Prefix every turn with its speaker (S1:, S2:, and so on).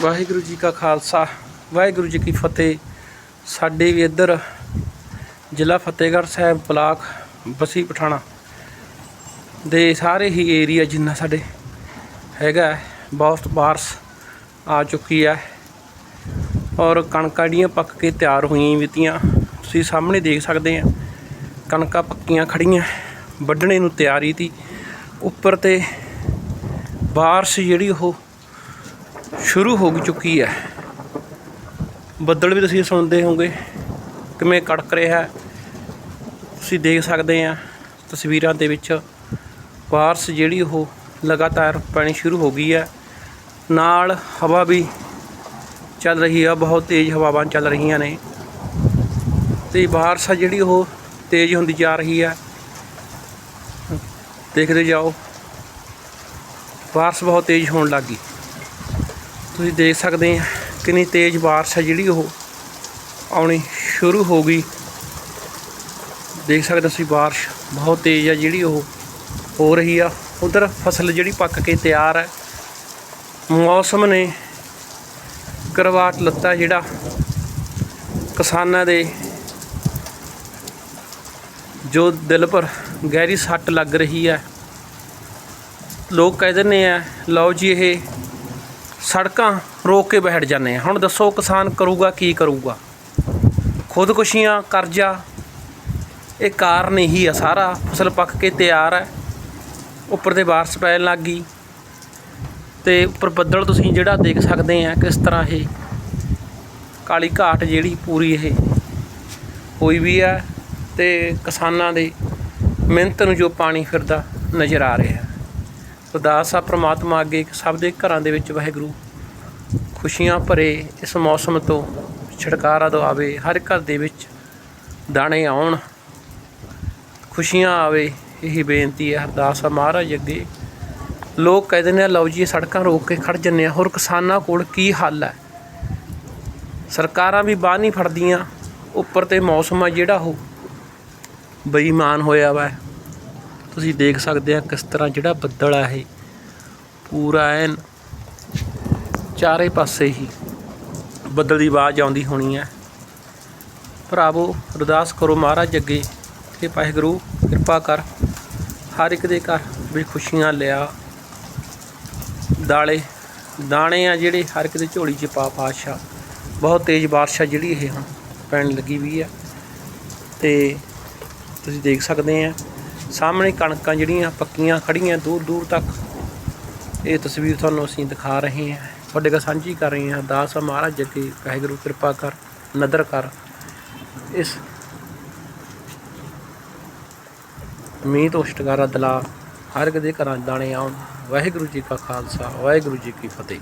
S1: ਵਾਹਿਗੁਰੂ ਜੀ ਕਾ ਖਾਲਸਾ, ਵਾਹਿਗੁਰੂ ਜੀ ਕੀ ਫਤਿਹ। ਸਾਡੇ ਵੀ ਇੱਧਰ ਜ਼ਿਲ੍ਹਾ ਫਤਿਹਗੜ੍ਹ ਸਾਹਿਬ ਬਲਾਕ ਬਸੀ ਪਠਾਣਾ ਦੇ ਸਾਰੇ ਹੀ ਏਰੀਆ ਜਿੰਨਾ ਸਾਡੇ ਹੈਗਾ ਬਹੁਤ ਬਾਰਸ ਆ ਚੁੱਕੀ ਹੈ। ਔਰ ਕਣਕਾਂ ਜਿਹੜੀਆਂ ਪੱਕ ਕੇ ਤਿਆਰ ਹੋਈਆਂ ਵੀਤੀਆਂ ਤੁਸੀਂ ਸਾਹਮਣੇ ਦੇਖ ਸਕਦੇ ਆ ਕਣਕਾਂ ਪੱਕੀਆਂ ਖੜੀਆਂ ਵੱਢਣੇ ਨੂੰ ਤਿਆਰੀ ਤੀ ਉੱਪਰ ਤੇ ਬਾਰਸ ਜਿਹੜੀ ਉਹ ਸ਼ੁਰੂ ਹੋ ਚੁੱਕੀ ਹੈ। ਬੱਦਲ ਵੀ ਤੁਸੀਂ ਸੁਣਦੇ ਹੋਵੋਗੇ ਕਿਵੇਂ ਕੜਕ ਰਿਹਾ ਤੁਸੀਂ ਦੇਖ ਸਕਦੇ ਆ ਤਸਵੀਰਾਂ ਦੇ ਵਿੱਚ ਬਾਰਸ ਜਿਹੜੀ ਉਹ ਲਗਾਤਾਰ ਪੈਣੀ ਸ਼ੁਰੂ ਹੋ ਗਈ ਹੈ। ਨਾਲ ਹਵਾ ਵੀ ਚੱਲ ਰਹੀ ਆ, ਬਹੁਤ ਤੇਜ਼ ਹਵਾਵਾਂ ਚੱਲ ਰਹੀਆਂ ਨੇ। ਤੇ ਬਾਰਸ ਆ ਜਿਹੜੀ ਉਹ ਤੇਜ਼ ਹੁੰਦੀ ਜਾ ਰਹੀ ਹੈ। ਦੇਖਦੇ ਜਾਓ, ਬਾਰਸ ਬਹੁਤ ਤੇਜ਼ ਹੋਣ ਲੱਗ ਗਈ। ਤੁਸੀਂ ਦੇਖ ਸਕਦੇ ਆ ਕਿੰਨੀ ਤੇਜ਼ ਬਾਰਿਸ਼ ਹੈ ਜਿਹੜੀ ਉਹ ਆਉਣੀ ਸ਼ੁਰੂ ਹੋ ਗਈ। ਦੇਖ ਸਕਦੇ ਤੁਸੀਂ ਬਾਰਿਸ਼ ਬਹੁਤ ਤੇਜ਼ ਹੈ ਜਿਹੜੀ ਉਹ ਹੋ ਰਹੀ ਆ। ਉਧਰ ਫਸਲ ਜਿਹੜੀ ਪੱਕ ਕੇ ਤਿਆਰ ਹੈ ਮੌਸਮ ਨੇ ਕਰਵਾਟ ਲੱਤਾ ਜਿਹੜਾ ਕਿਸਾਨਾਂ ਦੇ ਜੋ ਦਿਲ ਪਰ ਗਹਿਰੀ ਸੱਟ ਲੱਗ ਰਹੀ ਹੈ ਲੋਕ ਕਹਿ ਦਿੰਦੇ ਆ, ਲਓ ਜੀ ਇਹ ਸੜਕਾਂ ਰੋਕ ਕੇ ਬੈਠ ਜਾਂਦੇ ਆ। ਹੁਣ ਦੱਸੋ ਕਿਸਾਨ ਕਰੂਗਾ ਕੀ ਕਰੂਗਾ? ਖੁਦਕੁਸ਼ੀਆਂ, ਕਰਜ਼ਾ, ਇਹ ਕਾਰਨ ਇਹੀ ਆ ਸਾਰਾ। ਫਸਲ ਪੱਕ ਕੇ ਤਿਆਰ ਹੈ ਉੱਪਰ ਤੇ ਬਾਰਿਸ਼ ਪੈਣ ਲੱਗ ਗਈ। ਤੇ ਉੱਪਰ ਬੱਦਲ ਤੁਸੀਂ ਜਿਹੜਾ ਦੇਖ ਸਕਦੇ ਆ ਕਿਸ ਤਰ੍ਹਾਂ ਇਹ ਕਾਲੀ ਘਾਟ ਜਿਹੜੀ ਪੂਰੀ ਇਹ ਹੋਈ ਵੀ ਆ ਤੇ ਕਿਸਾਨਾਂ ਦੇ ਮਿਹਨਤ ਨੂੰ ਜੋ ਪਾਣੀ ਫਿਰਦਾ ਨਜ਼ਰ ਆ ਰਿਹਾ। ਅਰਦਾਸ ਆ, ਪ੍ਰਮਾਤਮਾ ਅੱਗੇ ਸਭ ਦੇ ਘਰਾਂ ਦੇ ਵਿੱਚ ਵਾਹਿਗੁਰੂ ਖੁਸ਼ੀਆਂ ਭਰੇ ਇਸ ਮੌਸਮ ਤੋਂ ਛੁਟਕਾਰਾ ਦਵਾਵੇ, ਹਰ ਘਰ ਦੇ ਵਿੱਚ ਦਾਣੇ ਆਉਣ, ਖੁਸ਼ੀਆਂ ਆਵੇ, ਇਹੀ ਬੇਨਤੀ ਹੈ ਅਰਦਾਸ ਆ ਮਹਾਰਾਜ ਅੱਗੇ। ਲੋਕ ਕਹਿੰਦੇ ਨੇ, ਲਓ ਜੀ ਸੜਕਾਂ ਰੋਕ ਕੇ ਖੜ ਜੰਨੇ ਆ, ਹੋਰ ਕਿਸਾਨਾਂ ਕੋਲ ਕੀ ਹੱਲ ਹੈ? ਸਰਕਾਰਾਂ ਵੀ ਬਾਹ ਨਹੀਂ ਫੜਦੀਆਂ, ਉੱਪਰ ਤੇ ਮੌਸਮ ਆ ਜਿਹੜਾ ਉਹ ਬੇਈਮਾਨ ਹੋਇਆ ਵਾ। ਤੁਸੀਂ ਦੇਖ ਸਕਦੇ ਆ ਕਿਸ ਤਰ੍ਹਾਂ ਜਿਹੜਾ ਬੱਦਲ ਆ ਇਹ। ਪੂਰਾ ਐਨ ਚਾਰੇ ਪਾਸੇ ਹੀ ਬੱਦਲ ਦੀ ਆਵਾਜ਼ ਆਉਂਦੀ ਹੋਣੀ ਹੈ ਭਰਾਵੋ, ਅਰਦਾਸ ਕਰੋ ਮਹਾਰਾਜ ਅੱਗੇ ਕਿ ਵਾਹਿਗੁਰੂ ਕਿਰਪਾ ਕਰ, ਹਰ ਇੱਕ ਦੇ ਘਰ ਵਿੱਚ ਖੁਸ਼ੀਆਂ ਲਿਆ। ਦਾਲੇ, ਦਾਣੇ ਆ ਜਿਹੜੇ ਹਰ ਇੱਕ ਦੇ ਝੋਲੀ 'ਚ ਪਾ ਪਾਸ਼ਾ ਬਹੁਤ ਤੇਜ਼ ਬਾਰਿਸ਼ ਆ ਜਿਹੜੀ ਇਹ ਹੁਣ ਪੈਣ ਲੱਗੀ ਵੀ ਆ। ਤੇ ਤੁਸੀਂ ਦੇਖ ਸਕਦੇ ਆ ਸਾਹਮਣੇ ਕਣਕਾਂ ਜਿਹੜੀਆਂ ਪੱਕੀਆਂ ਖੜੀਆਂ ਦੂਰ ਦੂਰ ਤੱਕ। ਇਹ ਤਸਵੀਰ ਤੁਹਾਨੂੰ ਅਸੀਂ ਦਿਖਾ ਰਹੇ ਹਾਂ। ਤੁਹਾਡੇ ਨਾਲ ਸਾਂਝੀ ਕਰ ਰਹੇ ਹਾਂ। ਦਾਸ ਮਹਾਰਾਜ ਅੱਗੇ। ਵਾਹਿਗੁਰੂ, ਕਿਰਪਾ ਕਰ, ਨਦਰ ਕਰ। ਇਸ ਮੀਂਹ ਤੋਂ ਛੁਟਕਾਰਾ ਦਿਲਾ। ਹਰ ਇੱਕ ਦੇ ਘਰਾਂ ਦਾਣੇ ਆਉਣ। ਵਾਹਿਗੁਰੂ ਜੀ ਕਾ ਖਾਲਸਾ, ਵਾਹਿਗੁਰੂ ਜੀ ਕੀ ਫਤਿਹ।